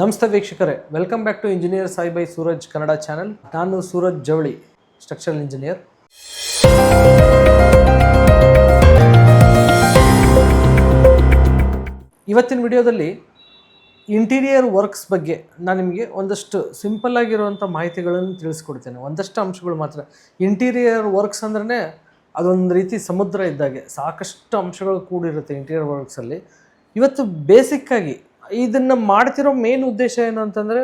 ನಮಸ್ತೆ ವೀಕ್ಷಕರೇ welcome back to engineer Sai by Suraj Kannada channel ನಾನು ಸೂರಜ್ ಜವಳಿ ಸ್ಟ್ರಕ್ಚರಲ್ ಇಂಜಿನಿಯರ್ ಇವತ್ತಿನ ವಿಡಿಯೋದಲ್ಲಿ ಇಂಟೀರಿಯರ್ ವರ್ಕ್ಸ್ ಬಗ್ಗೆ ನಾನು ನಿಮಗೆ ಒಂದಷ್ಟು ಸಿಂಪಲ್ ಆಗಿರುವಂಥ ಮಾಹಿತಿಗಳನ್ನು ತಿಳಿಸ್ಕೊಡ್ತೇನೆ. ಒಂದಷ್ಟು ಅಂಶಗಳು ಮಾತ್ರ. ಇಂಟೀರಿಯರ್ ವರ್ಕ್ಸ್ ಅಂದ್ರೆ ಅದೊಂದು ರೀತಿ ಸಮುದ್ರ ಇದ್ದಾಗೆ, ಸಾಕಷ್ಟು ಅಂಶಗಳು ಕೂಡಿರುತ್ತೆ ಇಂಟೀರಿಯರ್ ವರ್ಕ್ಸಲ್ಲಿ ಇವತ್ತು ಬೇಸಿಕ್ಕಾಗಿ ಇದನ್ನು ಮಾಡ್ತಿರೋ ಮೇನ್ ಉದ್ದೇಶ ಏನು ಅಂತಂದರೆ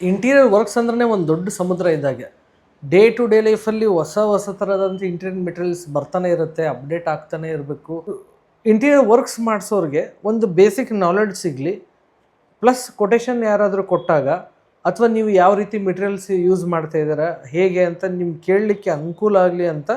ಇಂಟೀರಿಯರ್ ವರ್ಕ್ಸ್ ಅಂದ್ರೆ ಒಂದು ದೊಡ್ಡ ಸಮುದ್ರ ಇದ್ದಾಗೆ ಡೇ ಟು ಡೇ ಲೈಫಲ್ಲಿ ಹೊಸ ಹೊಸ ಥರದಂಥ ಇಂಟೀರಿಯರ್ ಮೆಟೀರಿಯಲ್ಸ್ ಬರ್ತಾನೆ ಇರುತ್ತೆ ಅಪ್ಡೇಟ್ ಆಗ್ತಾನೆ ಇರಬೇಕು. ಇಂಟೀರಿಯರ್ ವರ್ಕ್ಸ್ ಮಾಡಿಸೋರಿಗೆ ಒಂದು ಬೇಸಿಕ್ ನಾಲೆಡ್ಜ್ ಸಿಗಲಿ ಪ್ಲಸ್ ಕೊಟೇಶನ್ ಯಾರಾದರೂ ಕೊಟ್ಟಾಗ, ಅಥವಾ ನೀವು ಯಾವ ರೀತಿ ಮೆಟೀರಿಯಲ್ಸ್ ಯೂಸ್ ಮಾಡ್ತಾ ಇದ್ದೀರಾ, ಹೇಗೆ ಅಂತ ನಿಮ್ಗೆ ಕೇಳಲಿಕ್ಕೆ ಅನುಕೂಲ ಆಗಲಿ ಅಂತ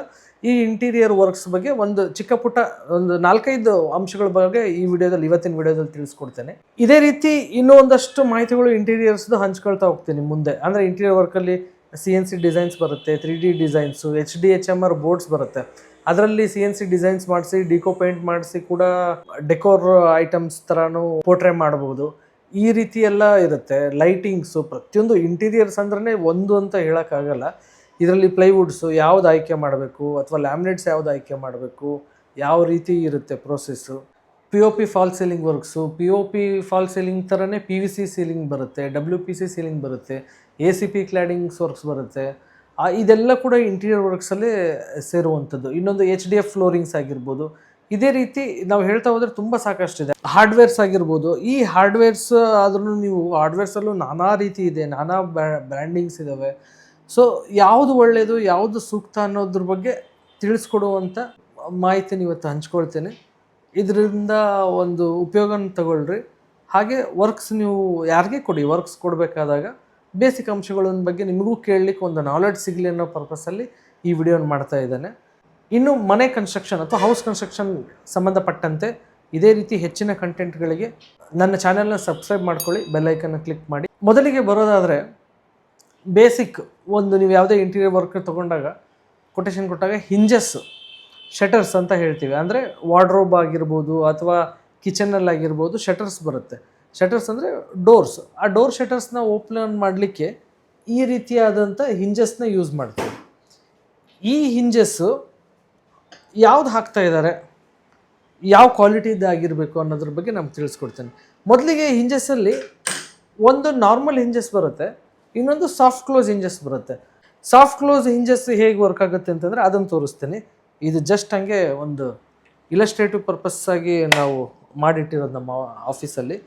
ಈ ಇಂಟೀರಿಯರ್ ವರ್ಕ್ಸ್ ಬಗ್ಗೆ ಒಂದು ಚಿಕ್ಕ ಪುಟ್ಟ ಒಂದು ನಾಲ್ಕೈದು ಅಂಶಗಳ ಬಗ್ಗೆ ಈ ವಿಡಿಯೋದಲ್ಲಿ, ಇವತ್ತಿನ ವಿಡಿಯೋದಲ್ಲಿ ತಿಳಿಸ್ಕೊಡ್ತೇನೆ. ಇದೇ ರೀತಿ ಇನ್ನೂ ಒಂದಷ್ಟು ಮಾಹಿತಿಗಳು ಇಂಟೀರಿಯರ್ಸ್ದು ಹಂಚ್ಕೊಳ್ತಾ ಹೋಗ್ತೀನಿ ಮುಂದೆ. ಅಂದರೆ ಇಂಟೀರಿಯರ್ ವರ್ಕಲ್ಲಿ ಸಿ ಎನ್ ಸಿ ಡಿಸೈನ್ಸ್ ಬರುತ್ತೆ, three D designs, H D H M R boards ಬರುತ್ತೆ. ಅದರಲ್ಲಿ ಸಿ ಎನ್ ಸಿ ಡಿಸೈನ್ಸ್ ಮಾಡಿಸಿ, ಡಿಕೋ ಪೇಂಟ್ ಮಾಡಿಸಿ ಕೂಡ ಡೆಕೋರ್ ಐಟಮ್ಸ್ ಥರನೂ ಪೋರ್ಟ್ರೇ ಮಾಡ್ಬೋದು. ಈ ರೀತಿ ಎಲ್ಲ ಇರುತ್ತೆ ಲೈಟಿಂಗ್ಸು. ಪ್ರತಿಯೊಂದು ಇಂಟೀರಿಯರ್ಸ್ ಅಂದ್ರೆ ಒಂದು ಅಂತ ಹೇಳೋಕ್ಕಾಗಲ್ಲ. ಇದರಲ್ಲಿ ಪ್ಲೈವುಡ್ಸು ಯಾವ್ದು ಆಯ್ಕೆ ಮಾಡಬೇಕು ಅಥವಾ ಲ್ಯಾಮಿನೇಟ್ಸ್ ಯಾವ್ದು ಆಯ್ಕೆ ಮಾಡಬೇಕು, ಯಾವ ರೀತಿ ಇರುತ್ತೆ process? P O P false ceiling works P O P false ceiling ಥರನೇ ಪಿ ವಿ ಸಿ ಸೀಲಿಂಗ್ ಬರುತ್ತೆ ಡಬ್ಲ್ಯೂ ಪಿ ಸಿ ಸೀಲಿಂಗ್ ಬರುತ್ತೆ A C P claddings works ಬರುತ್ತೆ. ಇದೆಲ್ಲ ಕೂಡ ಇಂಟೀರಿಯರ್ ವರ್ಕ್ಸಲ್ಲೇ ಸೇರುವಂಥದ್ದು. ಇನ್ನೊಂದು ಎಚ್ ಡಿ ಎಫ್ ಫ್ಲೋರಿಂಗ್ಸ್ ಆಗಿರ್ಬೋದು. ಇದೇ ರೀತಿ ನಾವು ಹೇಳ್ತಾ ಹೋದರೆ ತುಂಬ ಸಾಕಷ್ಟಿದೆ. ಹಾರ್ಡ್ವೇರ್ಸ್ ಆಗಿರ್ಬೋದು. ಈ ಹಾರ್ಡ್ವೇರ್ಸ್ ಆದ್ರೂ ನೀವು ಹಾರ್ಡ್ವೇರ್ಸಲ್ಲೂ ನಾನಾ ರೀತಿ ಇದೆ, ನಾನಾ ಬ್ರ್ಯಾಂಡಿಂಗ್ಸ್ ಇದ್ದಾವೆ ಸೊ ಯಾವುದು ಒಳ್ಳೆಯದು ಯಾವುದು ಸೂಕ್ತ ಅನ್ನೋದ್ರ ಬಗ್ಗೆ ತಿಳಿಸ್ಕೊಡುವಂಥ ಮಾಹಿತಿನ ಇವತ್ತು ಹಂಚ್ಕೊಳ್ತೇನೆ. ಇದರಿಂದ ಒಂದು ಉಪಯೋಗನ ತಗೊಳ್ಳ್ರಿ ಹಾಗೆ ವರ್ಕ್ಸ್ ನೀವು ಯಾರಿಗೆ ಕೊಡಿ ವರ್ಕ್ಸ್ ಕೊಡಬೇಕಾದಾಗ ಬೇಸಿಕ್ ಅಂಶಗಳ ಬಗ್ಗೆ ನಿಮಗೂ ಕೇಳಲಿಕ್ಕೆ ಒಂದು ನಾಲೆಡ್ಜ್ ಸಿಗಲಿ ಅನ್ನೋ ಪರ್ಪಸಲ್ಲಿ ಈ ವಿಡಿಯೋನ ಮಾಡ್ತಾ ಇದ್ದಾನೆ. ಇನ್ನು ಮನೆ ಕನ್ಸ್ಟ್ರಕ್ಷನ್ ಅಥವಾ ಹೌಸ್ ಕನ್ಸ್ಟ್ರಕ್ಷನ್ ಸಂಬಂಧಪಟ್ಟಂತೆ ಇದೇ ರೀತಿ ಹೆಚ್ಚಿನ ಕಂಟೆಂಟ್ಗಳಿಗೆ ನನ್ನ ಚಾನೆಲ್ನ ಸಬ್ಸ್ಕ್ರೈಬ್ ಮಾಡ್ಕೊಳ್ಳಿ ಬೆಲ್ಲೈಕನ್ನ ಕ್ಲಿಕ್ ಮಾಡಿ. ಮೊದಲಿಗೆ ಬರೋದಾದರೆ ಬೇಸಿಕ್ ಒಂದು ನೀವು ಯಾವುದೇ ಇಂಟೀರಿಯರ್ ವರ್ಕ್ ತೊಗೊಂಡಾಗ ಕೊಟೇಶನ್ ಕೊಟ್ಟಾಗ ಹಿಂಜಸ್ ಶಟರ್ಸ್ ಅಂತ ಹೇಳ್ತೀವಿ. ಅಂದರೆ ವಾರ್ಡ್ರೋಬ್ ಆಗಿರ್ಬೋದು ಅಥವಾ ಕಿಚನಲ್ಲಿ ಆಗಿರ್ಬೋದು ಶಟರ್ಸ್ ಬರುತ್ತೆ. ಶಟರ್ಸ್ ಅಂದರೆ ಡೋರ್ಸ್ ಆ ಡೋರ್ ಶಟರ್ಸ್ನ ಓಪನ್ ಮಾಡಲಿಕ್ಕೆ ಈ ರೀತಿಯಾದಂಥ ಹಿಂಜಸ್ನ ಯೂಸ್ ಮಾಡ್ತೀವಿ. ಈ ಹಿಂಜಸ್ಸು ಯಾವ್ದು ಹಾಕ್ತಾ ಇದ್ದಾರೆ ಯಾವ ಕ್ವಾಲಿಟಿದಾಗಿರಬೇಕು ಅನ್ನೋದ್ರ ಬಗ್ಗೆ ನಮ್ಗೆ ತಿಳಿಸ್ಕೊಡ್ತೇನೆ. ಮೊದಲಿಗೆ ಹಿಂಜಸ್ಸಲ್ಲಿ ಒಂದು ನಾರ್ಮಲ್ ಹಿಂಜಸ್ ಬರುತ್ತೆ. ಇನ್ನೊಂದು ಸಾಫ್ಟ್ ಕ್ಲೋಸ್ ಹಿಂಜಸ್ ಬರುತ್ತೆ. ಸಾಫ್ಟ್ ಕ್ಲೋಸ್ ಹಿಂಜಸ್ ಹೇಗೆ ವರ್ಕ್ ಆಗುತ್ತೆ ಅಂತಂದರೆ ಅದನ್ನು ತೋರಿಸ್ತೀನಿ. ಇದು ಜಸ್ಟ್ ಹಂಗೆ ಒಂದು ಇಲಸ್ಟ್ರೇಟಿವ್ ಪರ್ಪಸ್ ಆಗಿ ನಾವು ಮಾಡಿಟ್ಟಿರೋದು ನಮ್ಮ ಆಫೀಸಲ್ಲಿ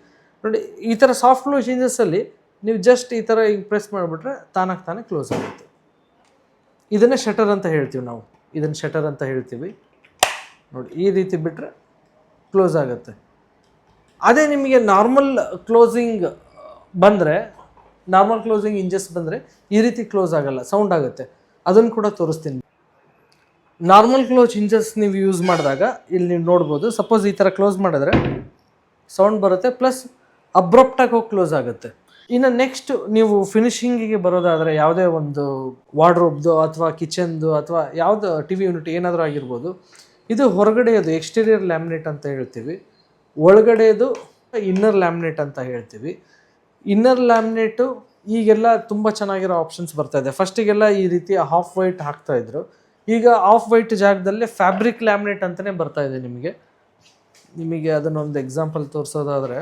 ನೋಡಿ, ಈ ಥರ ಸಾಫ್ಟ್ ಕ್ಲೋಸ್ ಹಿಂಜಸ್ಸಲ್ಲಿ ನೀವು ಜಸ್ಟ್ ಈ ಥರ ಈಗ ಪ್ರೆಸ್ ಮಾಡಿಬಿಟ್ರೆ ತಾನಾಗಿ ತಾನೇ ಕ್ಲೋಸ್ ಆಗುತ್ತೆ. ಇದನ್ನೇ ಶಟರ್ ಅಂತ ಹೇಳ್ತೀವಿ ನಾವು. ಇದನ್ನು ಶಟರ್ ಅಂತ ಹೇಳ್ತೀವಿ. ನೋಡಿ, ಈ ರೀತಿ ಬಿಟ್ಟರೆ ಕ್ಲೋಸ್ ಆಗುತ್ತೆ. ಅದೇ ನಿಮಗೆ ನಾರ್ಮಲ್ ಕ್ಲೋಸಿಂಗ್ ಬಂದರೆ ನಾರ್ಮಲ್ ಕ್ಲೋಸಿಂಗ್ ಇಂಜಸ್ ಬಂದರೆ ಈ ರೀತಿ ಕ್ಲೋಸ್ ಆಗಲ್ಲ, ಸೌಂಡ್ ಆಗುತ್ತೆ. ಅದನ್ನು ಕೂಡ ತೋರಿಸ್ತೀನಿ. ನಾರ್ಮಲ್ ಕ್ಲೋಸ್ ಇಂಜಸ್ ನೀವು ಯೂಸ್ ಮಾಡಿದಾಗ ಇಲ್ಲಿ ನೀವು ನೋಡ್ಬೋದು, ಸಪೋಸ್ ಈ ಥರ ಕ್ಲೋಸ್ ಮಾಡಿದ್ರೆ ಸೌಂಡ್ ಬರುತ್ತೆ, ಪ್ಲಸ್ ಅಬ್ರಪ್ಟಾಗಿ ಹೋಗಿ ಕ್ಲೋಸ್ ಆಗುತ್ತೆ. ಇನ್ನು ನೆಕ್ಸ್ಟ್ ನೀವು ಫಿನಿಷಿಂಗಿಗೆ ಬರೋದಾದರೆ ಯಾವುದೇ ಒಂದು ವಾರ್ಡ್ರೋಬ್ದು ಅಥವಾ ಕಿಚನ್ದು ಅಥವಾ ಯಾವುದು ಟಿ ವಿ ಯೂನಿಟ್ ಏನಾದರೂ ಆಗಿರ್ಬೋದು, ಇದು ಹೊರಗಡೆಯದು, ಎಕ್ಸ್ಟೀರಿಯರ್ ಲ್ಯಾಮಿನೇಟ್ ಅಂತ ಹೇಳ್ತೀವಿ. ಒಳಗಡೆಯದು, ಇನ್ನರ್ ಲ್ಯಾಮಿನೇಟ್ ಅಂತ ಹೇಳ್ತೀವಿ. ಇನ್ನರ್ ಲ್ಯಾಮಿನೇಟು ಈಗೆಲ್ಲ ತುಂಬ ಚೆನ್ನಾಗಿರೋ ಆಪ್ಷನ್ಸ್ ಬರ್ತಾ ಇದೆ. ಫಸ್ಟಿಗೆಲ್ಲ ಈ ರೀತಿ ಹಾಫ್ ವೈಟ್ ಹಾಕ್ತಾ ಇದ್ರು. ಈಗ ಆಫ್ ವೈಟ್ ಜಾಗದಲ್ಲೇ ಫ್ಯಾಬ್ರಿಕ್ ಲ್ಯಾಮಿನೇಟ್ ಅಂತಲೇ ಬರ್ತಾ ಇದೆ ನಿಮಗೆ. ನಿಮಗೆ ಅದನ್ನೊಂದು ಎಕ್ಸಾಂಪಲ್ ತೋರಿಸೋದಾದರೆ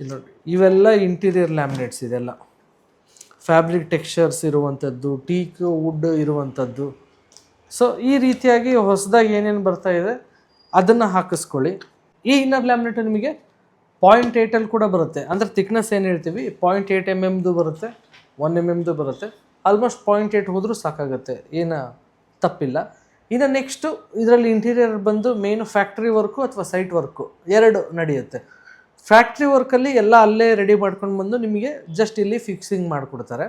ಇಲ್ಲಿ ನೋಡಿ, ಇವೆಲ್ಲ ಇಂಟೀರಿಯರ್ ಲ್ಯಾಮಿನೇಟ್ಸ್ ಇದೆಲ್ಲ. ಫ್ಯಾಬ್ರಿಕ್ ಟೆಕ್ಸ್ಚರ್ಸ್ ಇರುವಂಥದ್ದು ಟೀಕ್ ವುಡ್ ಇರುವಂಥದ್ದು. ಸೊ ಈ ರೀತಿಯಾಗಿ ಹೊಸದಾಗಿ ಏನೇನು ಬರ್ತಾ ಇದೆ, ಅದನ್ನು ಹಾಕಿಸ್ಕೊಳ್ಳಿ. ಈ ಇನ್ನರ್ ಲ್ಯಾಮಿನೇಟು ನಿಮಗೆ ಪಾಯಿಂಟ್ ಏಯ್ಟಲ್ಲಿ ಕೂಡ ಬರುತ್ತೆ. ಅಂದರೆ ತಿಕ್ನೆಸ್ ಏನು ಹೇಳ್ತೀವಿ? ಪಾಯಿಂಟ್ ಏಯ್ಟ್ ಎಂ ಎಮ್ದು ಬರುತ್ತೆ ಒನ್ ಎಂ ಎಮ್ದು ಬರುತ್ತೆ. ಆಲ್ಮೋಸ್ಟ್ ಪಾಯಿಂಟ್ ಏಯ್ಟ್ ಹೋದರೂ ಸಾಕಾಗುತ್ತೆ. ಏನು ತಪ್ಪಿಲ್ಲ. ಇನ್ನು ನೆಕ್ಸ್ಟು ಇದರಲ್ಲಿ ಇಂಟೀರಿಯರ್ ಬಂದು ಮೇನು ಫ್ಯಾಕ್ಟ್ರಿ ವರ್ಕು ಅಥವಾ ಸೈಟ್ ವರ್ಕು ಎರಡು ನಡೆಯುತ್ತೆ. ಫ್ಯಾಕ್ಟ್ರಿ ವರ್ಕಲ್ಲಿ ಎಲ್ಲ ಅಲ್ಲೇ ರೆಡಿ ಮಾಡ್ಕೊಂಡು ಬಂದು ನಿಮಗೆ ಜಸ್ಟ್ ಇಲ್ಲಿ ಫಿಕ್ಸಿಂಗ್ ಮಾಡಿಕೊಡ್ತಾರೆ.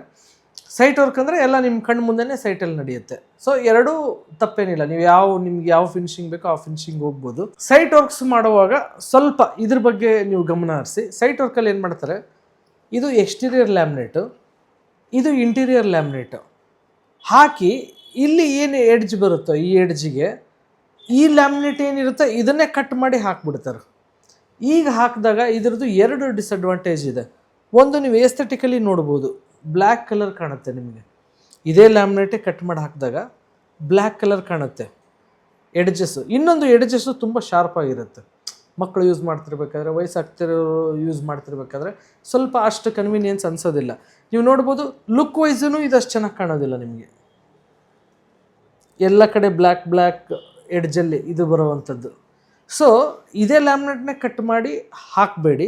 ಸೈಟ್ ವರ್ಕ್ ಅಂದರೆ ಎಲ್ಲ ನಿಮ್ಮ ಕಣ್ಣು ಮುಂದೆನೇ ಸೈಟಲ್ಲಿ ನಡೆಯುತ್ತೆ. ಸೊ ಎರಡೂ ತಪ್ಪೇನಿಲ್ಲ. ನೀವು ಯಾವ, ನಿಮ್ಗೆ ಯಾವ ಫಿನಿಶಿಂಗ್ ಬೇಕೋ ಆ ಫಿನಿಶಿಂಗ್ ಹೋಗ್ಬೋದು. ಸೈಟ್ ವರ್ಕ್ಸ್ ಮಾಡುವಾಗ ಸ್ವಲ್ಪ ಇದ್ರ ಬಗ್ಗೆ ನೀವು ಗಮನ ಹರಿಸಿ. ಸೈಟ್ ವರ್ಕಲ್ಲಿ ಏನು ಮಾಡ್ತಾರೆ? ಇದು ಎಕ್ಸ್ಟೀರಿಯರ್ ಲ್ಯಾಮಿನೇಟು ಇದು ಇಂಟೀರಿಯರ್ ಲ್ಯಾಮಿನೇಟು ಹಾಕಿ ಇಲ್ಲಿ ಏನು ಎಡ್ಜ್ ಬರುತ್ತೋ ಈ ಎಡ್ಜಿಗೆ ಈ ಲ್ಯಾಮಿನೇಟ್ ಏನಿರುತ್ತೋ ಇದನ್ನೇ ಕಟ್ ಮಾಡಿ ಹಾಕ್ಬಿಡ್ತಾರೆ. ಈಗ ಹಾಕಿದಾಗ ಇದ್ರದ್ದು ಎರಡು ಡಿಸ್ಅಡ್ವಾಂಟೇಜ್ ಇದೆ. ಒಂದು ನೀವು ಎಸ್ಥೆಟಿಕಲಿ ನೋಡ್ಬೋದು. ಬ್ಲ್ಯಾಕ್ ಕಲರ್ ಕಾಣುತ್ತೆ ನಿಮಗೆ. ಇದೇ ಲ್ಯಾಮಿನೇಟೇ ಕಟ್ ಮಾಡಿ ಹಾಕಿದಾಗ ಬ್ಲ್ಯಾಕ್ ಕಲರ್ ಕಾಣುತ್ತೆ. ಎಡ್ಜಸ್ಸು ಇನ್ನೊಂದು ಎಡ್ಜಸ್ಸು ತುಂಬ ಶಾರ್ಪ್ ಆಗಿರುತ್ತೆ. ಮಕ್ಕಳು ಯೂಸ್ ಮಾಡ್ತಿರ್ಬೇಕಾದ್ರೆ ವಯಸ್ಸಾಗ್ತಿರೋ ಯೂಸ್ ಮಾಡ್ತಿರ್ಬೇಕಾದ್ರೆ ಸ್ವಲ್ಪ ಅಷ್ಟು ಕನ್ವೀನಿಯನ್ಸ್ ಅನ್ಸೋದಿಲ್ಲ. ನೀವು ನೋಡ್ಬೋದು ಲುಕ್ ವೈಸೂ ಇದಷ್ಟು ಚೆನ್ನಾಗಿ ಕಾಣೋದಿಲ್ಲ ನಿಮಗೆ. ಎಲ್ಲ ಕಡೆ ಬ್ಲ್ಯಾಕ್ ಬ್ಲ್ಯಾಕ್ ಎಡ್ಜಲ್ಲಿ ಇದು ಬರುವಂಥದ್ದು. ಸೊ ಇದೇ ಲ್ಯಾಮಿನೇಟ್ನ ಕಟ್ ಮಾಡಿ ಹಾಕಬೇಡಿ.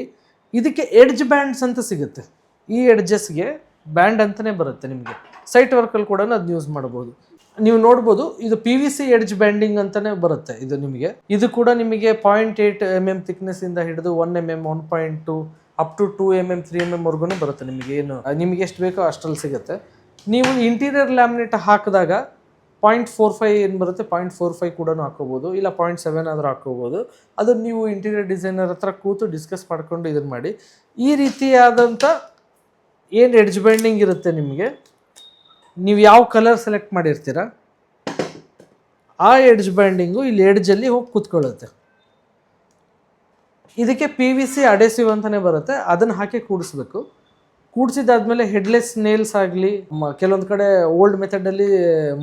ಇದಕ್ಕೆ ಎಡ್ಜ್ ಬ್ಯಾಂಡ್ಸ್ ಅಂತ ಸಿಗುತ್ತೆ. ಈ ಎಡ್ಜಸ್ಗೆ ಬ್ಯಾಂಡ್ ಅಂತಲೇ ಬರುತ್ತೆ ನಿಮಗೆ. ಸೈಟ್ ವರ್ಕಲ್ಲಿ ಕೂಡ ಅದನ್ನ ಯೂಸ್ ಮಾಡ್ಬೋದು. ನೀವು ನೋಡ್ಬೋದು, ಇದು P V C edge banding ಅಂತಲೇ ಬರುತ್ತೆ ಇದು ನಿಮಗೆ. ಇದು ಕೂಡ ನಿಮಗೆ ಪಾಯಿಂಟ್ ಏಯ್ಟ್ ಎಂ ಎಂ ಥಿಕ್ನೆಸ್ಸಿಂದ ಹಿಡಿದು one m m one point two up to two m m three m m ವರ್ಗೂ ಬರುತ್ತೆ ನಿಮಗೆ ಏನು. ನಿಮಗೆ ಎಷ್ಟು ಬೇಕೋ ಅಷ್ಟರಲ್ಲಿ ಸಿಗುತ್ತೆ. ನೀವು ಇಂಟೀರಿಯರ್ ಲ್ಯಾಮಿನೇಟ್ ಹಾಕಿದಾಗ ಪಾಯಿಂಟ್ ಫೋರ್ ಫೈವ್ ಏನು ಬರುತ್ತೆ ಪಾಯಿಂಟ್ ಫೋರ್ ಫೈವ್ ಕೂಡ ಹಾಕೋಬೋದು, ಇಲ್ಲ ಪಾಯಿಂಟ್ ಸೆವೆನ್ ಆದರೂ ಹಾಕೋಬೋದು. ಅದನ್ನು ನೀವು ಇಂಟೀರಿಯರ್ ಡಿಸೈನರ್ ಹತ್ರ ಕೂತು ಡಿಸ್ಕಸ್ ಮಾಡ್ಕೊಂಡು ಇದನ್ನು ಮಾಡಿ. ಈ ರೀತಿಯಾದಂಥ ಏನು ಎಡ್ಜ್ ಬೆಂಡಿಂಗ್ ಇರುತ್ತೆ ನಿಮಗೆ? ನೀವು ಯಾವ ಕಲರ್ ಸೆಲೆಕ್ಟ್ ಮಾಡಿರ್ತೀರ? ಆ ಎಡ್ಜ್ ಬ್ಯಾಂಡಿಂಗು ಇಲ್ಲಿ ಎಡ್ಜಲ್ಲಿ ಹೋಗಿ ಕೂತ್ಕೊಳ್ಳುತ್ತೆ. ಇದಕ್ಕೆ ಪಿ ವಿ ಸಿ ಅಡೆಸಿವ್ ಅಂತಲೇ ಬರುತ್ತೆ. ಅದನ್ನು ಹಾಕಿ ಕೂಡಿಸ್ಬೇಕು. ಕೂಡಿಸಿದಾದ್ಮೇಲೆ ಹೆಡ್ಲೆಸ್ ನೇಲ್ಸ್ ಆಗಲಿ ಕೆಲವೊಂದು ಕಡೆ ಓಲ್ಡ್ ಮೆಥಡಲ್ಲಿ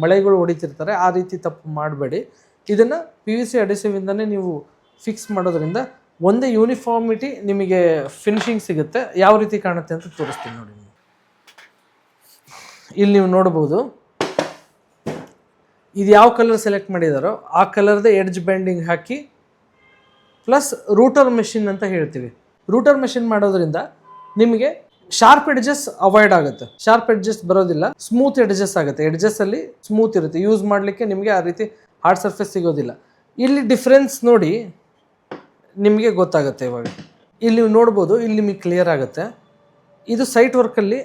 ಮಳೆಗಳು ಹೊಡಿತಿರ್ತಾರೆ, ಆ ರೀತಿ ತಪ್ಪು ಮಾಡಬೇಡಿ. ಇದನ್ನು ಪಿ ವಿ ಸಿ ಅಡೆಸಿವಿಂದನೇ ನೀವು ಫಿಕ್ಸ್ ಮಾಡೋದ್ರಿಂದ ಒಂದೇ ಯೂನಿಫಾರ್ಮಿಟಿ ನಿಮಗೆ ಫಿನಿಶಿಂಗ್ ಸಿಗುತ್ತೆ. ಯಾವ ರೀತಿ ಕಾಣುತ್ತೆ ಅಂತ ತೋರಿಸ್ತೀನಿ ನೋಡಿ. ಇಲ್ಲಿ ನೀವು ನೋಡ್ಬೋದು. ಇದು ಯಾವ ಕಲರ್ ಸೆಲೆಕ್ಟ್ ಮಾಡಿದಾರೋ ಆ ಕಲರ್ದೇ ಎಡ್ಜ್ ಬ್ಯಾಂಡಿಂಗ್ ಹಾಕಿ ಪ್ಲಸ್ ರೂಟರ್ ಮೆಷಿನ್ ಅಂತ ಹೇಳ್ತೀವಿ. ರೂಟರ್ ಮೆಷಿನ್ ಮಾಡೋದ್ರಿಂದ ನಿಮಗೆ ಶಾರ್ಪ್ ಎಡ್ಜಸ್ ಅವಾಯ್ಡ್ ಆಗುತ್ತೆ. ಶಾರ್ಪ್ ಎಡ್ಜಸ್ ಬರೋದಿಲ್ಲ ಸ್ಮೂತ್ ಎಡ್ಜಸ್ ಆಗುತ್ತೆ. ಎಡ್ಜಸ್ ಅಲ್ಲಿ ಸ್ಮೂತ್ ಇರುತ್ತೆ. ಯೂಸ್ ಮಾಡಲಿಕ್ಕೆ ನಿಮಗೆ ಆ ರೀತಿ ಹಾರ್ಡ್ ಸರ್ಫೇಸ್ ಸಿಗೋದಿಲ್ಲ. ಇಲ್ಲಿ ಡಿಫ್ರೆನ್ಸ್ ನೋಡಿ ನಿಮಗೆ ಗೊತ್ತಾಗುತ್ತೆ ಇವಾಗ. ಇಲ್ಲಿ ನೀವು ನೋಡ್ಬೋದು, ಇಲ್ಲಿ ನಿಮಗೆ ಕ್ಲಿಯರ್ ಆಗುತ್ತೆ. ಇದು ಸೈಟ್ ವರ್ಕಲ್ಲಿ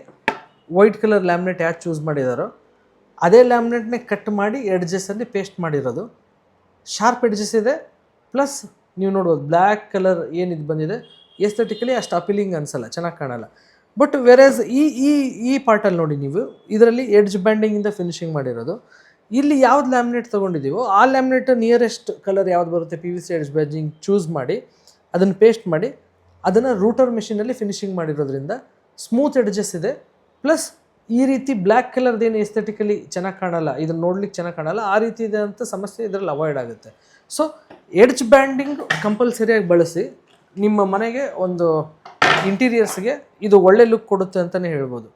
ವೈಟ್ ಕಲರ್ ಲ್ಯಾಮಿನೇಟ್ ಯಾಕೆ ಚೂಸ್ ಮಾಡಿದಾರೋ, ಅದೇ ಲ್ಯಾಮಿನೇಟ್ನೇ ಕಟ್ ಮಾಡಿ ಎಡ್ಜಸ್ಸಲ್ಲಿ ಪೇಸ್ಟ್ ಮಾಡಿರೋದು. ಶಾರ್ಪ್ ಎಡ್ಜಸ್ ಇದೆ ಪ್ಲಸ್ ನೀವು ನೋಡ್ಬೋದು ಬ್ಲ್ಯಾಕ್ ಕಲರ್ ಏನಿದು ಬಂದಿದೆ ಎಸ್ಥೆಟಿಕಲಿ ಅಷ್ಟು ಅಪೀಲಿಂಗ್ ಅನಿಸಲ್ಲ, ಚೆನ್ನಾಗಿ ಕಾಣಲ್ಲ. ಬಟ್ ವೆರೇಸ್ ಈ ಈ ಈ ಪಾರ್ಟಲ್ಲಿ ನೋಡಿ ನೀವು, ಇದರಲ್ಲಿ ಎಡ್ಜ್ ಬ್ಯಾಂಡಿಂಗಿಂದ ಫಿನಿಶಿಂಗ್ ಮಾಡಿರೋದು. ಇಲ್ಲಿ ಯಾವ್ದು ಲ್ಯಾಮಿನೇಟ್ ತೊಗೊಂಡಿದ್ದೀವೋ ಆ ಲ್ಯಾಮಿನೇಟ್ ನಿಯರೆಸ್ಟ್ ಕಲರ್ ಯಾವ್ದು ಬರುತ್ತೆ? P V C edge banding choose ಮಾಡಿ, ಅದನ್ನು ಪೇಸ್ಟ್ ಮಾಡಿ, ಅದನ್ನು ರೂಟರ್ ಮೆಷಿನಲ್ಲಿ ಫಿನಿಶಿಂಗ್ ಮಾಡಿರೋದ್ರಿಂದ ಸ್ಮೂತ್ ಎಡ್ಜಸ್ ಇದೆ. ಪ್ಲಸ್ ಈ ರೀತಿ ಬ್ಲ್ಯಾಕ್ ಕಲರ್ದೇನು ಎಸ್ಥೆಟಿಕಲಿ ಚೆನ್ನಾಗಿ ಕಾಣಲ್ಲ, ಇದನ್ನು ನೋಡ್ಲಿಕ್ಕೆ ಚೆನ್ನಾಗಿ ಕಾಣಲ್ಲ, ಆ ರೀತಿ ಇದೆ ಅಂತ ಸಮಸ್ಯೆ ಇದರಲ್ಲಿ ಅವಾಯ್ಡ್ ಆಗುತ್ತೆ. ಸೊ ಎಡ್ಜ್ ಬ್ಯಾಂಡಿಂಗ್ ಕಂಪಲ್ಸರಿಯಾಗಿ ಬಳಸಿ ನಿಮ್ಮ ಮನೆಗೆ ಒಂದು ಇಂಟೀರಿಯರ್ಸ್ಗೆ ಇದು ಒಳ್ಳೆ ಲುಕ್ ಕೊಡುತ್ತೆ ಅಂತಲೇ ಹೇಳ್ಬೋದು.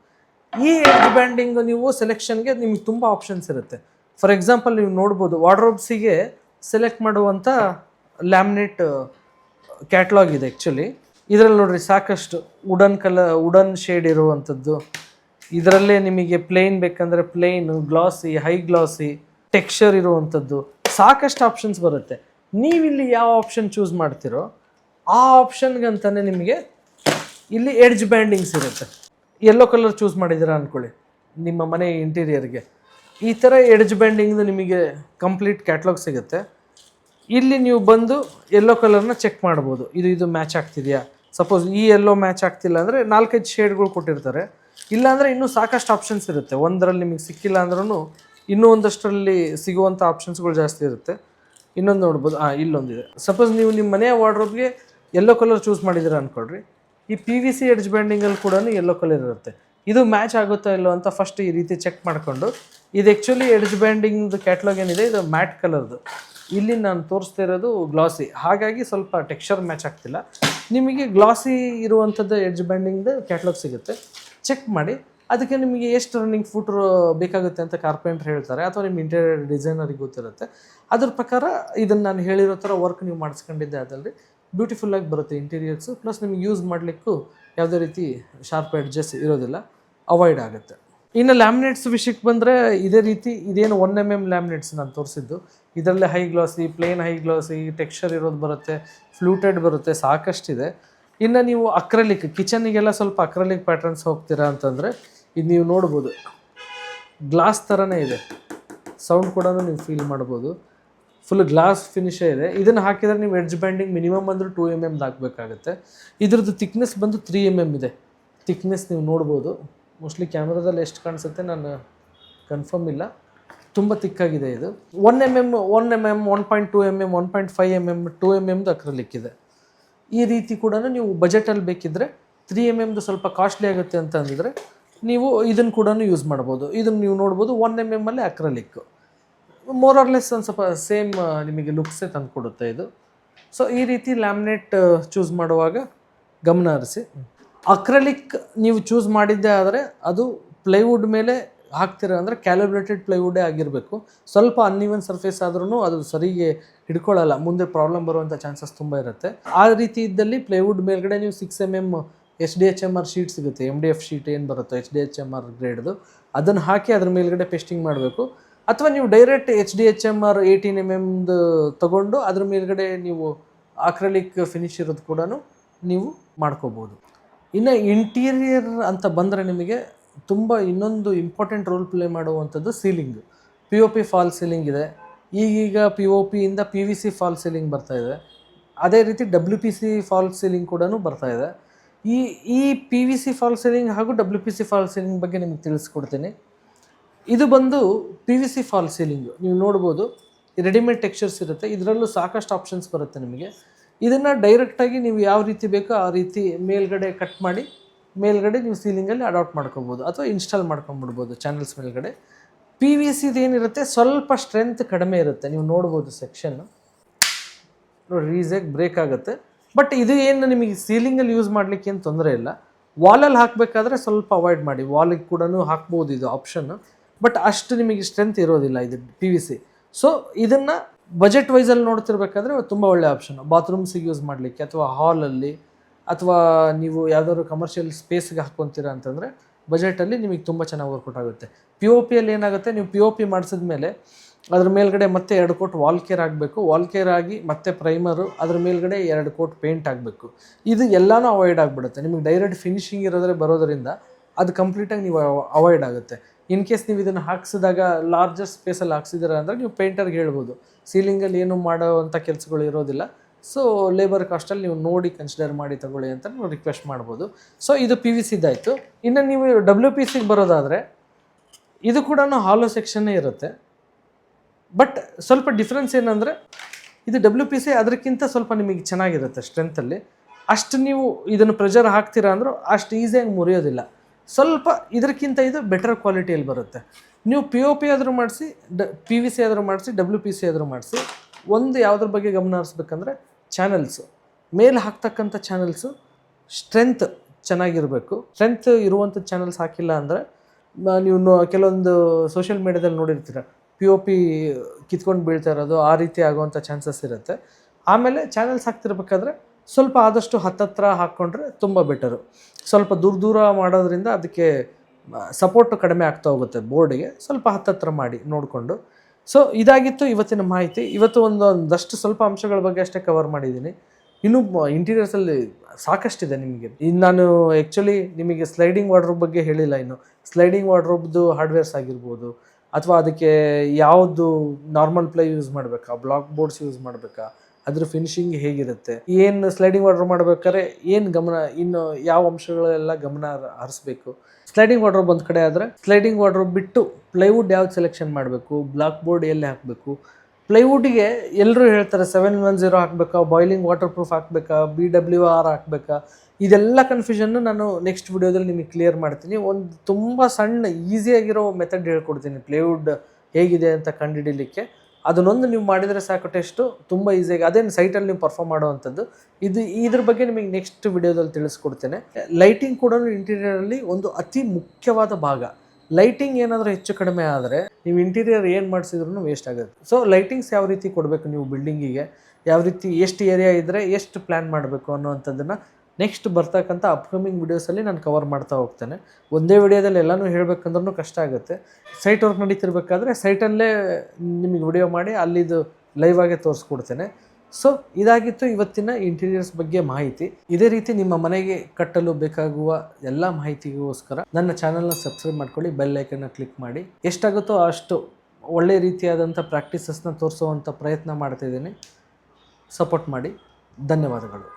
ಈ ಎಡ್ಜ್ ಬ್ಯಾಂಡಿಂಗ್ ನೀವು ಸೆಲೆಕ್ಷನ್ಗೆ ನಿಮಗೆ ತುಂಬ ಆಪ್ಷನ್ಸ್ ಇರುತ್ತೆ. ಫಾರ್ ಎಕ್ಸಾಂಪಲ್ ನೀವು ನೋಡ್ಬೋದು ವಾರ್ಡ್ರೋಬ್ಸಿಗೆ ಸೆಲೆಕ್ಟ್ ಮಾಡುವಂಥ ಲ್ಯಾಮಿನೇಟ್ ಕ್ಯಾಟ್ಲಾಗ್ ಇದೆ ಆ್ಯಕ್ಚುಲಿ ಇದರಲ್ಲಿ ನೋಡ್ರಿ ಸಾಕಷ್ಟು ವುಡನ್ ಕಲರ್ ವುಡನ್ ಶೇಡ್ ಇರುವಂಥದ್ದು ಇದರಲ್ಲೇ ನಿಮಗೆ ಪ್ಲೇನ್ ಬೇಕಂದರೆ plain glossy high glossy texture ಇರುವಂಥದ್ದು ಸಾಕಷ್ಟು ಆಪ್ಷನ್ಸ್ ಬರುತ್ತೆ. ನೀವಿಲ್ಲಿ ಯಾವ ಆಪ್ಷನ್ ಚೂಸ್ ಮಾಡ್ತೀರೋ, ಆ ಆಪ್ಷನ್ಗಂತಲೇ ನಿಮಗೆ ಇಲ್ಲಿ ಎಡ್ಜ್ ಬ್ಯಾಂಡಿಂಗ್ಸ್ ಇರುತ್ತೆ. ಯೆಲ್ಲೋ ಕಲರ್ ಚೂಸ್ ಮಾಡಿದ್ದೀರಾ ಅಂದ್ಕೊಳ್ಳಿ ನಿಮ್ಮ ಮನೆ ಇಂಟೀರಿಯರ್ಗೆ ಈ ಥರ ಎಡ್ಜ್ ಬ್ಯಾಂಡಿಂಗ್ದು ನಿಮಗೆ ಕಂಪ್ಲೀಟ್ ಕ್ಯಾಟ್ಲಾಗ್ ಸಿಗುತ್ತೆ. ಇಲ್ಲಿ ನೀವು ಬಂದು ಎಲ್ಲೋ ಕಲರ್ನ ಚೆಕ್ ಮಾಡ್ಬೋದು. ಇದು ಇದು ಮ್ಯಾಚ್ ಆಗ್ತಿದೆಯಾ? ಸಪೋಸ್ ಈ ಎಲ್ಲೋ ಮ್ಯಾಚ್ ಆಗ್ತಿಲ್ಲ ಅಂದರೆ ನಾಲ್ಕೈದು ಶೇಡ್ಗಳು ಕೊಟ್ಟಿರ್ತಾರೆ. ಇಲ್ಲಾಂದರೆ ಇನ್ನೂ ಸಾಕಷ್ಟು ಆಪ್ಷನ್ಸ್ ಇರುತ್ತೆ. ಒಂದರಲ್ಲಿ ನಿಮಗೆ ಸಿಕ್ಕಿಲ್ಲ ಅಂದ್ರೂ ಇನ್ನೂ ಒಂದಷ್ಟರಲ್ಲಿ ಸಿಗುವಂಥ ಆಪ್ಷನ್ಸ್ಗಳು ಜಾಸ್ತಿ ಇರುತ್ತೆ. ಇನ್ನೊಂದು ನೋಡ್ಬೋದು. ಹಾಂ ಇಲ್ಲೊಂದಿದೆ ಸಪೋಸ್ ನೀವು ನಿಮ್ಮ ಮನೆಯ ವಾರ್ಡ್ರೋಬ್ಗೆ ಎಲ್ಲೋ ಕಲರ್ ಚೂಸ್ ಮಾಡಿದ್ದೀರ ಅಂದ್ಕೊಳ್ರಿ ಈ ಪಿ ವಿ ಸಿ ಎಡ್ಜ್ ಬ್ಯಾಂಡಿಂಗಲ್ಲಿ ಕೂಡ ಎಲ್ಲೋ ಕಲರ್ ಇರುತ್ತೆ. ಇದು ಮ್ಯಾಚ್ ಆಗುತ್ತೋ ಇಲ್ಲೋ ಅಂತ ಫಸ್ಟ್ ಈ ರೀತಿ ಚೆಕ್ ಮಾಡಿಕೊಂಡು. ಇದು ಆ್ಯಕ್ಚುಲಿ ಎಡ್ಜ್ ಬ್ಯಾಂಡಿಂಗ್ದು ಕ್ಯಾಟ್ಲಾಗ್ ಏನಿದೆ, ಇದು ಮ್ಯಾಟ್ ಕಲರ್ದು ಇಲ್ಲಿ ನಾನು ತೋರಿಸ್ತಾ ಇರೋದು ಗ್ಲಾಸಿ ಹಾಗಾಗಿ ಸ್ವಲ್ಪ ಟೆಕ್ಸ್ಚರ್ ಮ್ಯಾಚ್ ಆಗ್ತಿಲ್ಲ. ನಿಮಗೆ ಗ್ಲಾಸಿ ಇರುವಂಥದ್ದು ಎಡ್ಜ್ ಬ್ಯಾಂಡಿಂಗ್ದು ಕ್ಯಾಟ್ಲಾಗ್ ಸಿಗುತ್ತೆ. ಚೆಕ್ ಮಾಡಿ. ಅದಕ್ಕೆ ನಿಮಗೆ ಎಷ್ಟು ರನ್ನಿಂಗ್ ಫೂಟ್ ಬೇಕಾಗುತ್ತೆ ಅಂತ ಕಾರ್ಪೆಂಟ್ರ್ ಹೇಳ್ತಾರೆ, ಅಥವಾ ನಿಮ್ಮ ಇಂಟೀರಿಯರ್ ಡಿಸೈನರಿಗೆ ಗೊತ್ತಿರುತ್ತೆ. ಅದ್ರ ಪ್ರಕಾರ ಇದನ್ನು ನಾನು ಹೇಳಿರೋ ಥರ ವರ್ಕ್ ನೀವು ಮಾಡಿಸ್ಕೊಂಡಿದ್ದೆ ಅದರಲ್ಲಿ. ಬ್ಯೂಟಿಫುಲ್ಲಾಗಿ ಬರುತ್ತೆ ಇಂಟೀರಿಯರ್ಸು ಪ್ಲಸ್ ನಿಮಗೆ ಯೂಸ್ ಮಾಡಲಿಕ್ಕೂ ಯಾವುದೇ ರೀತಿ ಶಾರ್ಪ್ ಎಡ್ಜಸ್ ಇರೋದಿಲ್ಲ. ಅವಾಯ್ಡ್ ಆಗುತ್ತೆ. ಇನ್ನು ಲ್ಯಾಮಿನೇಟ್ಸ್ ವಿಷಯಕ್ಕೆ ಬಂದರೆ ಇದೇ ರೀತಿ ಇದೇನು ಒನ್ ಎಂ ಎಂ ಲ್ಯಾಮಿನೇಟ್ಸ್ ನಾನು ತೋರಿಸಿದ್ದು. ಇದರಲ್ಲೇ high glossy plain high glossy texture ಇರೋದು ಬರುತ್ತೆ ಫ್ಲೂಟೆಡ್ ಬರುತ್ತೆ, ಸಾಕಷ್ಟಿದೆ. ಇನ್ನು ನೀವು ಅಕ್ರಲಿಕ್ ಕಿಚನಿಗೆಲ್ಲ ಸ್ವಲ್ಪ ಅಕ್ರಲಿಕ್ ಪ್ಯಾಟರ್ನ್ಸ್ ಹೋಗ್ತೀರಾ ಅಂತಂದರೆ ಇದು ನೀವು ನೋಡ್ಬೋದು. ಗ್ಲಾಸ್ ಥರನೇ ಇದೆ. ಸೌಂಡ್ ಕೂಡ ನೀವು ಫೀಲ್ ಮಾಡ್ಬೋದು. ಫುಲ್ ಗ್ಲಾಸ್ ಫಿನಿಶೇ ಇದೆ. ಇದನ್ನು ಹಾಕಿದರೆ ನೀವು ಎಡ್ಜ್ ಬ್ಯಾಂಡಿಂಗ್ ಮಿನಿಮಮ್ ಅಂದರೂ ಟೂ ಎಂ ಎಂ ಹಾಕಬೇಕಾಗುತ್ತೆ ಇದ್ರದ್ದು ತಿಕ್ನೆಸ್ ಬಂದು ತ್ರೀ ಎಂ ಎಂ ಇದೆ. ತಿಕ್ನೆಸ್ ನೀವು ನೋಡ್ಬೋದು. ಮೋಸ್ಟ್ಲಿ ಕ್ಯಾಮ್ರಾದಲ್ಲಿ ಎಷ್ಟು ಕಾಣಿಸುತ್ತೆ ನಾನು ಕನ್ಫರ್ಮ್ ಇಲ್ಲ. ತುಂಬ ತಿಕ್ಕಾಗಿದೆ ಇದು. One M M one M M one point two M M one point five M M two M ಎಮ್ದು acrylic ಇದೆ. ಈ ರೀತಿ ಕೂಡ ನೀವು ಬಜೆಟಲ್ಲಿ ಬೇಕಿದ್ದರೆ ತ್ರೀ ಎಂ ಎಮ್ದು ಸ್ವಲ್ಪ ಕಾಸ್ಟ್ಲಿ ಆಗುತ್ತೆ ಅಂತ ಅಂದಿದ್ರೆ ನೀವು ಇದನ್ನು ಕೂಡ ಯೂಸ್ ಮಾಡ್ಬೋದು. ಇದನ್ನು ನೀವು ನೋಡ್ಬೋದು ಒನ್ ಎಂ ಎಂ ಅಲ್ಲಿ ಅಕ್ರಲಿಕ್. ಮೋರ್ ಆರ್ ಲೆಸ್ ಒಂದು ಸ್ವಲ್ಪ ಸೇಮ್ ನಿಮಗೆ ಲುಕ್ಸೇ ತಂದು ಕೊಡುತ್ತೆ ಇದು. ಸೊ ಈ ರೀತಿ ಲ್ಯಾಮಿನೇಟ್ ಚೂಸ್ ಮಾಡುವಾಗ ಗಮನ ಹರಿಸಿ. ಅಕ್ರಲಿಕ್ ನೀವು ಚೂಸ್ ಮಾಡಿದ್ದೇ ಆದರೆ ಅದು ಪ್ಲೈವುಡ್ ಮೇಲೆ ಹಾಕ್ತೀರ ಅಂದರೆ ಕ್ಯಾಲ್ಕುಲೇಟೆಡ್ ಪ್ಲೈವುಡೇ ಆಗಿರಬೇಕು. ಸ್ವಲ್ಪ ಅನ್ಇವನ್ ಸರ್ಫೇಸ್ ಆದ್ರೂ ಅದು ಸರಿಗೆ ಹಿಡ್ಕೊಳ್ಳಲ್ಲ, ಮುಂದೆ ಪ್ರಾಬ್ಲಮ್ ಬರುವಂಥ ಚಾನ್ಸಸ್ ತುಂಬ ಇರುತ್ತೆ. ಆ ರೀತಿ ಇದ್ದಲ್ಲಿ ಪ್ಲೈವುಡ್ ಮೇಲ್ಗಡೆ ನೀವು six M M H D H M R sheet ಸಿಗುತ್ತೆ. ಎಂ ಡಿ ಎಫ್ ಶೀಟ್ ಏನು ಬರುತ್ತೋ H D H M R ಗ್ರೇಡ್ದು ಅದನ್ನು ಹಾಕಿ ಅದ್ರ ಮೇಲ್ಗಡೆ ಪೇಸ್ಟಿಂಗ್ ಮಾಡಬೇಕು. ಅಥವಾ ನೀವು direct H D H M R eighteen M ಎಮ್ದು ತೊಗೊಂಡು ಅದ್ರ ಮೇಲ್ಗಡೆ ನೀವು ಆಕ್ರಲಿಕ್ ಫಿನಿಶ್ ಇರೋದು ಕೂಡ ನೀವು ಮಾಡ್ಕೋಬೋದು. ಇನ್ನು ಇಂಟೀರಿಯರ್ ಅಂತ ಬಂದರೆ ನಿಮಗೆ ತುಂಬ ಇನ್ನೊಂದು ಇಂಪಾರ್ಟೆಂಟ್ ರೋಲ್ ಪ್ಲೇ ಮಾಡುವಂಥದ್ದು ceiling P O P fall ceiling ಇದೆ. ಈಗೀಗ P O ಪಿಯಿಂದ P V C fall ceiling ಬರ್ತಾ ಇದೆ. ಅದೇ ರೀತಿ W P C fall ceiling ಕೂಡ ಬರ್ತಾ ಇದೆ. ಈ ಈ P V C fall ceiling ಹಾಗೂ W P C fall ceiling ಬಗ್ಗೆ ನಿಮಗೆ ತಿಳಿಸ್ಕೊಡ್ತೀನಿ. ಇದು ಬಂದು P V C fall ceiling ನೀವು ನೋಡ್ಬೋದು ರೆಡಿಮೇಡ್ ಟೆಕ್ಸ್ಚರ್ಸ್ ಇರುತ್ತೆ. ಇದರಲ್ಲೂ ಸಾಕಷ್ಟು ಆಪ್ಷನ್ಸ್ ಬರುತ್ತೆ ನಿಮಗೆ. ಇದನ್ನು ಡೈರೆಕ್ಟಾಗಿ ನೀವು ಯಾವ ರೀತಿ ಬೇಕೋ ಆ ರೀತಿ ಮೇಲ್ಗಡೆ ಕಟ್ ಮಾಡಿ, ಮೇಲ್ಗಡೆ ನೀವು ಸೀಲಿಂಗಲ್ಲಿ ಅಡಾಪ್ಟ್ ಮಾಡ್ಕೊಬೋದು ಅಥವಾ ಇನ್ಸ್ಟಾಲ್ ಮಾಡ್ಕೊಂಬಿಡ್ಬೋದು ಚಾನಲ್ಸ್ ಮೇಲ್ಗಡೆ. ಪಿ ವಿ ಸಿದು ಏನಿರುತ್ತೆ? ಸ್ವಲ್ಪ ಸ್ಟ್ರೆಂತ್ ಕಡಿಮೆ ಇರುತ್ತೆ. ನೀವು ನೋಡ್ಬೋದು ಸೆಕ್ಷನ್ನು ನೋಡಿ ರೀಸಾಗಿ ಬ್ರೇಕ್ ಆಗುತ್ತೆ. ಬಟ್ ಇದು ಏನು ನಿಮಗೆ ಸೀಲಿಂಗಲ್ಲಿ ಯೂಸ್ ಮಾಡಲಿಕ್ಕೆ ಏನು ತೊಂದರೆ ಇಲ್ಲ. ವಾಲಲ್ಲಿ ಹಾಕಬೇಕಾದ್ರೆ ಸ್ವಲ್ಪ ಅವಾಯ್ಡ್ ಮಾಡಿ. ವಾಲಿಗೆ ಕೂಡ ಹಾಕ್ಬೋದು ಇದು ಆಪ್ಷನ್ನು ಬಟ್ ಅಷ್ಟು ನಿಮಗೆ ಸ್ಟ್ರೆಂತ್ ಇರೋದಿಲ್ಲ ಇದು ಪಿ ವಿ ಸಿ ಸೊ ಇದನ್ನು ಬಜೆಟ್ ವೈಸಲ್ಲಿ ನೋಡ್ತಿರ್ಬೇಕಾದ್ರೆ ತುಂಬ ಒಳ್ಳೆ ಆಪ್ಷನ್ ಬಾತ್ರೂಮ್ಸಿಗೆ ಯೂಸ್ ಮಾಡಲಿಕ್ಕೆ ಅಥವಾ ಹಾಲಲ್ಲಿ ಅಥವಾ ನೀವು ಯಾವ್ದಾದ್ರು ಕಮರ್ಷಿಯಲ್ ಸ್ಪೇಸ್ಗೆ ಹಾಕ್ಕೊತೀರಾ ಅಂತಂದರೆ ಬಜೆಟಲ್ಲಿ ನಿಮಗೆ ತುಂಬ ಚೆನ್ನಾಗಿ ವರ್ಕೌಟ್ ಆಗುತ್ತೆ. ಪಿ ಒ ಪಿಯಲ್ಲಿ ಏನಾಗುತ್ತೆ? ನೀವು ಪಿ ಒ ಪಿ ಮಾಡಿಸಿದ್ಮೇಲೆ ಅದ್ರ ಮೇಲ್ಗಡೆ ಮತ್ತೆ ಎರಡು ಕೋಟ್ ವಾಲ್ ಕೇರ್ ಆಗಬೇಕು. ವಾಲ್ ಕೇರ್ ಆಗಿ ಮತ್ತೆ ಪ್ರೈಮರು ಅದ್ರ ಮೇಲ್ಗಡೆ ಎರಡು ಕೋಟ್ ಪೇಂಟ್ ಆಗಬೇಕು. ಇದು ಎಲ್ಲನೂ ಅವಾಯ್ಡ್ ಆಗಿಬಿಡುತ್ತೆ. ನಿಮಗೆ ಡೈರೆಕ್ಟ್ ಫಿನಿಶಿಂಗ್ ಇರೋದ್ರೆ ಬರೋದರಿಂದ ಅದು ಕಂಪ್ಲೀಟಾಗಿ ನೀವು ಅವಾಯ್ಡ್ ಆಗುತ್ತೆ. ಇನ್ ಕೇಸ್ ನೀವು ಇದನ್ನು ಹಾಕ್ಸಿದಾಗ ಲಾರ್ಜರ್ ಸ್ಪೇಸಲ್ಲಿ ಹಾಕ್ಸಿದ್ದೀರ ಅಂದರೆ ನೀವು ಪೇಂಟರ್ಗೆ ಹೇಳ್ಬೋದು. ಸೀಲಿಂಗಲ್ಲಿ ಏನು ಮಾಡೋವಂಥ ಕೆಲಸಗಳು ಇರೋದಿಲ್ಲ. ಸೊ ಲೇಬರ್ ಕಾಸ್ಟಲ್ಲಿ ನೀವು ನೋಡಿ ಕನ್ಸಿಡರ್ ಮಾಡಿ ತಗೊಳ್ಳಿ ಅಂತ ನೀವು ರಿಕ್ವೆಸ್ಟ್ ಮಾಡ್ಬೋದು. ಸೊ ಇದು ಪಿ ವಿ ಸಿದ್ದಾಯಿತು ಇನ್ನು ನೀವು ಡಬ್ಲ್ಯೂ ಪಿ ಸಿಗೆ ಬರೋದಾದರೆ ಇದು ಕೂಡ ಹಾಲೋ ಸೆಕ್ಷನ್ನೇ ಇರುತ್ತೆ. ಬಟ್ ಸ್ವಲ್ಪ ಡಿಫ್ರೆನ್ಸ್ ಏನಂದರೆ ಇದು ಡಬ್ಲ್ಯೂ ಪಿ ಸಿ ಅದಕ್ಕಿಂತ ಸ್ವಲ್ಪ ನಿಮಗೆ ಚೆನ್ನಾಗಿರುತ್ತೆ ಸ್ಟ್ರೆಂತಲ್ಲಿ ಅಷ್ಟು ನೀವು ಇದನ್ನು ಪ್ರೆಷರ್ ಹಾಕ್ತೀರಾ ಅಂದರೂ ಅಷ್ಟು ಈಸಿಯಾಗಿ ಮುರಿಯೋದಿಲ್ಲ. ಸ್ವಲ್ಪ ಇದಕ್ಕಿಂತ ಇದು ಬೆಟರ್ ಕ್ವಾಲಿಟಿಯಲ್ಲಿ ಬರುತ್ತೆ. ನೀವು ಪಿ ಒ ಪಿ ಆದರೂ ಮಾಡಿಸಿ, ಡ ಪಿ ವಿ ಸಿ ಆದರೂ ಮಾಡಿಸಿ ಡಬ್ಲ್ಯೂ ಪಿ ಸಿ ಆದರೂ ಮಾಡಿಸಿ, ಒಂದು ಯಾವುದ್ರ ಬಗ್ಗೆ ಗಮನ ಹರಿಸ್ಬೇಕಂದ್ರೆ ಚಾನಲ್ಸು ಮೇಲೆ ಹಾಕ್ತಕ್ಕಂಥ ಚಾನಲ್ಸು ಸ್ಟ್ರೆಂತ್ ಚೆನ್ನಾಗಿರಬೇಕು. ಸ್ಟ್ರೆಂತ್ ಇರುವಂಥ ಚಾನಲ್ಸ್ ಹಾಕಿಲ್ಲ ಅಂದರೆ ನೀವು ನೋ, ಕೆಲವೊಂದು ಸೋಷಿಯಲ್ ಮೀಡ್ಯಾದಲ್ಲಿ ನೋಡಿರ್ತೀರ ಪಿ ಒ ಪಿ ಕಿತ್ಕೊಂಡು ಬೀಳ್ತಾ ಇರೋದು ಆ ರೀತಿ ಆಗುವಂಥ ಚಾನ್ಸಸ್ ಇರುತ್ತೆ. ಆಮೇಲೆ ಚಾನಲ್ಸ್ ಹಾಕ್ತಿರ್ಬೇಕಾದ್ರೆ ಸ್ವಲ್ಪ ಆದಷ್ಟು ಹತ್ತತ್ರ ಹಾಕ್ಕೊಂಡ್ರೆ ತುಂಬ ಬೆಟರು ಸ್ವಲ್ಪ ದೂರ ದೂರ ಮಾಡೋದ್ರಿಂದ ಅದಕ್ಕೆ ಸಪೋರ್ಟ್ ಕಡಿಮೆ ಆಗ್ತಾ ಹೋಗುತ್ತೆ ಬೋರ್ಡಿಗೆ ಸ್ವಲ್ಪ ಹತ್ತತ್ರ ಮಾಡಿ ನೋಡಿಕೊಂಡು. ಸೊ ಇದಾಗಿತ್ತು ಇವತ್ತಿನ ಮಾಹಿತಿ. ಇವತ್ತು ಒಂದೊಂದಷ್ಟು ಸ್ವಲ್ಪ ಅಂಶಗಳ ಬಗ್ಗೆ ಅಷ್ಟೇ ಕವರ್ ಮಾಡಿದ್ದೀನಿ. ಇನ್ನೂ ಇಂಟೀರಿಯರ್ಸಲ್ಲಿ ಸಾಕಷ್ಟಿದೆ ನಿಮಗೆ. ಇನ್ನು ನಾನು ಆ್ಯಕ್ಚುಲಿ ನಿಮಗೆ ಸ್ಲೈಡಿಂಗ್ ವಾರ್ಡ್ರೋಬ್ ಬಗ್ಗೆ ಹೇಳಿಲ್ಲ ಇನ್ನು. ಸ್ಲೈಡಿಂಗ್ ವಾಡ್ರೂಬ್ದು ಹಾರ್ಡ್ವೇರ್ಸ್ ಆಗಿರ್ಬೋದು, ಅಥವಾ ಅದಕ್ಕೆ ಯಾವುದು ನಾರ್ಮಲ್ ಪ್ಲೇ ಯೂಸ್ ಮಾಡಬೇಕಾ? ಬ್ಲಾಕ್ ಬೋರ್ಡ್ಸ್ ಯೂಸ್ ಮಾಡಬೇಕಾ? ಅದ್ರ ಫಿನಿಶಿಂಗ್ ಹೇಗಿರುತ್ತೆ? ಏನು ಸ್ಲೈಡಿಂಗ್ ವಾಟರ್ ಮಾಡ್ಬೇಕಾದ್ರೆ ಏನು ಗಮನ, ಇನ್ನು ಯಾವ ಅಂಶಗಳೆಲ್ಲ ಗಮನ ಹರ- ಹರಿಸ್ಬೇಕು? ಸ್ಲೈಡಿಂಗ್ ವಾಟರ್ ಒಂದು ಕಡೆ ಆದರೆ ಸ್ಲೈಡಿಂಗ್ ವಾಟರ್ ಬಿಟ್ಟು ಪ್ಲೈವುಡ್ ಯಾವ್ದು ಸೆಲೆಕ್ಷನ್ ಮಾಡಬೇಕು? ಬ್ಲಾಕ್ ಬೋರ್ಡ್ ಎಲ್ಲಿ ಹಾಕಬೇಕು? ಪ್ಲೈವುಡ್ಗೆ ಎಲ್ಲರೂ ಹೇಳ್ತಾರೆ ಸೆವೆನ್ ಒನ್ ಜೀರೋ ಹಾಕ್ಬೇಕಾ? ಬಾಯ್ಲಿಂಗ್ ವಾಟರ್ ಪ್ರೂಫ್ ಹಾಕಬೇಕಾ? ಬಿ ಡಬ್ಲ್ಯೂ ಆರ್ ಹಾಕಬೇಕಾ? ಇದೆಲ್ಲ ಕನ್ಫ್ಯೂಷನ್ನು ನಾನು ನೆಕ್ಸ್ಟ್ ವಿಡಿಯೋದಲ್ಲಿ ನಿಮಗೆ ಕ್ಲಿಯರ್ ಮಾಡ್ತೀನಿ. ಒಂದು ತುಂಬ ಸಣ್ಣ ಈಸಿಯಾಗಿರೋ ಮೆಥಡ್ ಹೇಳ್ಕೊಡ್ತೀನಿ. ಪ್ಲೈವುಡ್ ಹೇಗಿದೆ ಅಂತ ಕಂಡುಹಿಡಿಲಿಕ್ಕೆ. ಅದನ್ನೊಂದು ನೀವು ಮಾಡಿದರೆ ಸಾಕು ಟೆಸ್ಟು, ತುಂಬ ಈಸಿಯಾಗಿ ಅದೇನು ಸೈಟಲ್ಲಿ ನೀವು ಪರ್ಫಾರ್ಮ್ ಮಾಡುವಂಥದ್ದು. ಇದು ಇದ್ರ ಬಗ್ಗೆ ನಿಮಗೆ ನೆಕ್ಸ್ಟ್ ವಿಡಿಯೋದಲ್ಲಿ ತಿಳಿಸ್ಕೊಡ್ತೇನೆ. ಲೈಟಿಂಗ್ ಕೂಡ ಇಂಟೀರಿಯರಲ್ಲಿ ಒಂದು ಅತಿ ಮುಖ್ಯವಾದ ಭಾಗ. ಲೈಟಿಂಗ್ ಏನಾದರೂ ಹೆಚ್ಚು ಕಡಿಮೆ ಆದರೆ ನೀವು ಇಂಟೀರಿಯರ್ ಏನು ಮಾಡಿಸಿದ್ರು ವೇಸ್ಟ್ ಆಗುತ್ತೆ. ಸೊ ಲೈಟಿಂಗ್ಸ್ ಯಾವ ರೀತಿ ಕೊಡಬೇಕು ನೀವು ಬಿಲ್ಡಿಂಗಿಗೆ ಯಾವ ರೀತಿ, ಎಷ್ಟು ಏರಿಯಾ ಇದ್ದರೆ ಎಷ್ಟು ಪ್ಲ್ಯಾನ್ ಮಾಡಬೇಕು ಅನ್ನೋವಂಥದ್ದನ್ನು ನೆಕ್ಸ್ಟ್ ಬರ್ತಕ್ಕಂಥ ಅಪ್ಕಮಿಂಗ್ ವೀಡಿಯೋಸಲ್ಲಿ ನಾನು ಕವರ್ ಮಾಡ್ತಾ ಹೋಗ್ತೇನೆ. ಒಂದೇ ವಿಡಿಯೋದಲ್ಲಿ ಎಲ್ಲನೂ ಹೇಳಬೇಕಂದ್ರೂ ಕಷ್ಟ ಆಗುತ್ತೆ. ಸೈಟ್ ವರ್ಕ್ ನಡೀತಿರ್ಬೇಕಾದ್ರೆ ಸೈಟಲ್ಲೇ ನಿಮಗೆ ವಿಡಿಯೋ ಮಾಡಿ ಅಲ್ಲಿದು ಲೈವ್ ಆಗೇ ತೋರಿಸ್ಕೊಡ್ತೇನೆ. ಸೊ ಇದಾಗಿತ್ತು ಇವತ್ತಿನ ಇಂಟೀರಿಯರ್ಸ್ ಬಗ್ಗೆ ಮಾಹಿತಿ. ಇದೇ ರೀತಿ ನಿಮ್ಮ ಮನೆಗೆ ಕಟ್ಟಲು ಬೇಕಾಗುವ ಎಲ್ಲ ಮಾಹಿತಿಗೋಸ್ಕರ ನನ್ನ ಚಾನಲ್ನ ಸಬ್ಸ್ಕ್ರೈಬ್ ಮಾಡ್ಕೊಳ್ಳಿ ಬೆಲ್ ಐಕನ್ನ ಕ್ಲಿಕ್ ಮಾಡಿ. ಎಷ್ಟಾಗುತ್ತೋ ಅಷ್ಟು ಒಳ್ಳೆ ರೀತಿಯಾದಂಥ ಪ್ರಾಕ್ಟೀಸಸ್ನ ತೋರಿಸುವಂಥ ಪ್ರಯತ್ನ ಮಾಡ್ತಾಯಿದ್ದೀನಿ ಸಪೋರ್ಟ್ ಮಾಡಿ. ಧನ್ಯವಾದಗಳು.